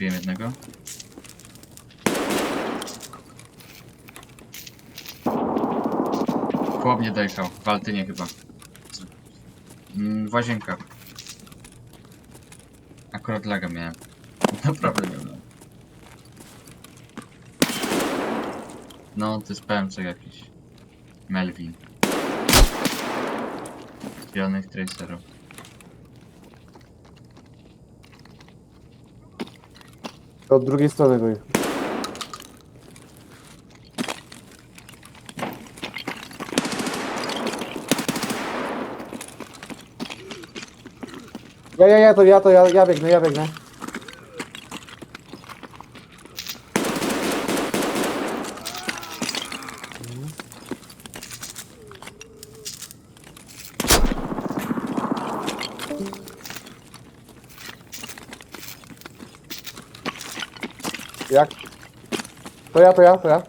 Zabiłem jednego. Chłop nie dojechał. W Altynie chyba. Mm, W łazienkach. Akurat laga miałem. Naprawdę miałem. No, to jest PMC jakiś. Melvin. Zielonych tracerów. To od drugiej strony go. Ja, ja, ja, to ja, to ja, ja biegnę, ja biegnę. To jak? To ja, to ja, to ja.